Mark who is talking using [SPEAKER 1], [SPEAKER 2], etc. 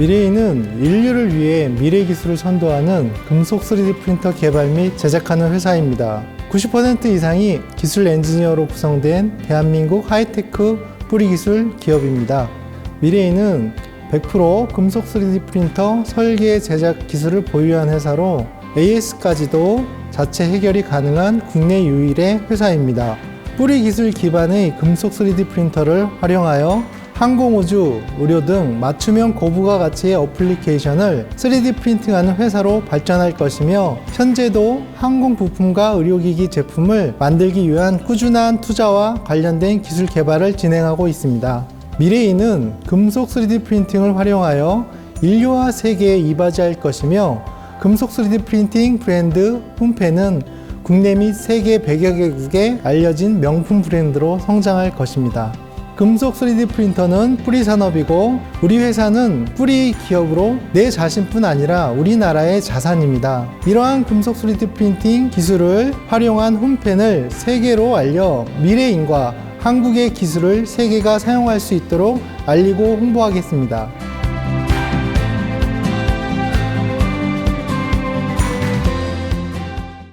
[SPEAKER 1] 미래이는 인류를 위해 미래 기술을 선도하는 금속 3D 프린터 개발 및 제작하는 회사입니다. 90% 이상이 기술 엔지니어로 구성된 대한민국 하이테크 뿌리 기술 기업입니다. 미래이는 100% 금속 3D 프린터 설계 제작 기술을 보유한 회사로 AS까지도 자체 해결이 가능한 국내 유일의 회사입니다. 뿌리 기술 기반의 금속 3D 프린터를 활용하여 항공우주, 의료 등 맞춤형 고부가 가치의 어플리케이션을 3D 프린팅하는 회사로 발전할 것이며 현재도 항공 부품과 의료기기 제품을 만들기 위한 꾸준한 투자와 관련된 기술 개발을 진행하고 있습니다. 미래이는 금속 3D 프린팅을 활용하여 인류와 세계에 이바지할 것이며 금속 3D 프린팅 브랜드 훔페는 국내 및 세계 100여 개국에 알려진 명품 브랜드로 성장할 것입니다. 금속 3D 프린터는 뿌리 산업이고 우리 회사는 뿌리 기업으로 내 자신뿐 아니라 우리나라의 자산입니다. 이러한 금속 3D 프린팅 기술을 활용한 홈펜을 세계로 알려 미래인과 한국의 기술을 세계가 사용할 수 있도록 알리고 홍보하겠습니다.